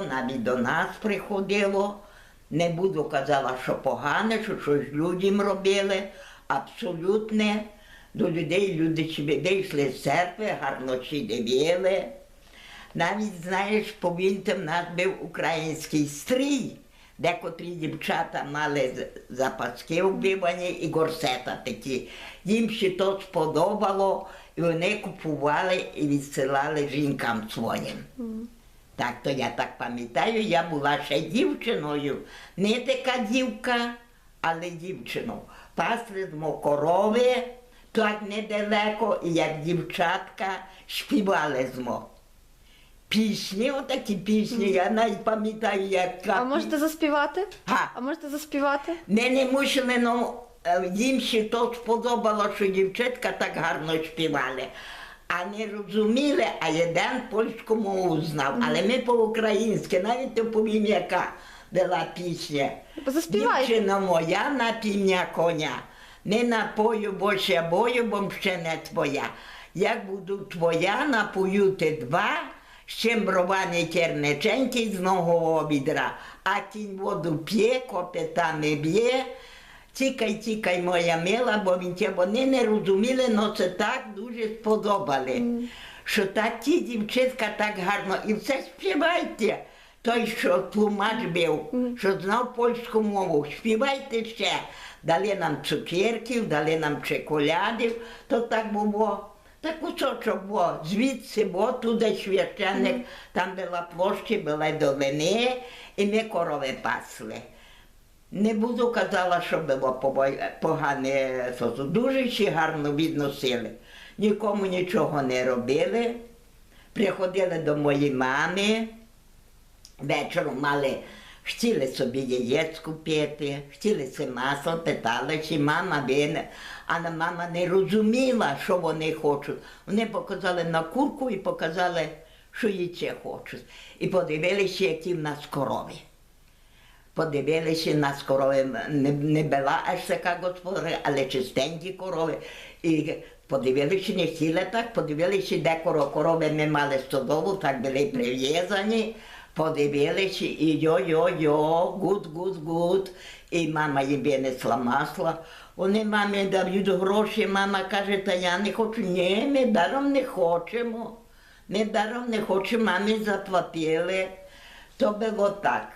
Навіть до нас приходило. Не буду казала, що погане, що щось людям робили. Абсолютно до людей люди чи вийшли з церкви, гарно чи дивили. Навіть, знаєш, повіньте, в нас був український стрій, де котрі дівчата мали запаски вбивані і горсета такі. Їм ще то сподобало, і вони купували і відсилали жінкам своїм. Так, то я так пам'ятаю, я була ще дівчиною. Не така дівка, але дівчиною. Пасли корови, так недалеко, і як дівчатка співали змо. Пісні, отакі пісні, я навіть пам'ятаю, як А можете заспівати? Га. А можете заспівати? Ми не мусили, ну, е, їм ще то сподобало, що дівчатка так гарно співали. А не розуміли, а один польську мову знав. Але ми по-українськи, навіть то повім, яка була пісня. Заспівайте. Дівчина моя на півня коня, не напою більше бою, бо ще не твоя. Як буду твоя, напою ти два, ще бровані терниченькі з нового відра, а кінь воду п'є, копитами б'є. Тікай, тікай, моя мила, бо він тебе вони не розуміли, але це так дуже сподобали. Що так ті дівчатка так гарно, і все співайте. Той, що тлумач був, що знав польську мову, співайте ще. Дали нам цукерків, дали нам чоколядів, то так було. Так кусочок було, звідси було, туди священник, там була площа, були долини, і ми корови пасли. Не буду казала, що було погане, дуже гарно відносили. Нікому нічого не робили. Приходили до моєї мами, вечором мали, хотіли собі яєць купити, хотіли це масло, питали, чи мама вине. Але мама не розуміла, що вони хочуть. Вони показали на курку і показали, що яйце хочуть. І подивилися, які в нас корови подивилися на корови, не, не була аж така господаря, але чистенькі корови. І подивилися, не хотіли так, подивилися, де коро- корови ми мали стодову, так були прив'язані. Подивилися і йо-йо-йо, гуд, гуд, гуд. І мама їм винесла масло. Вони мамі дають гроші, мама каже, та я не хочу. Ні, ми даром не хочемо. Ми даром не хочемо, мамі заплатили. То було так.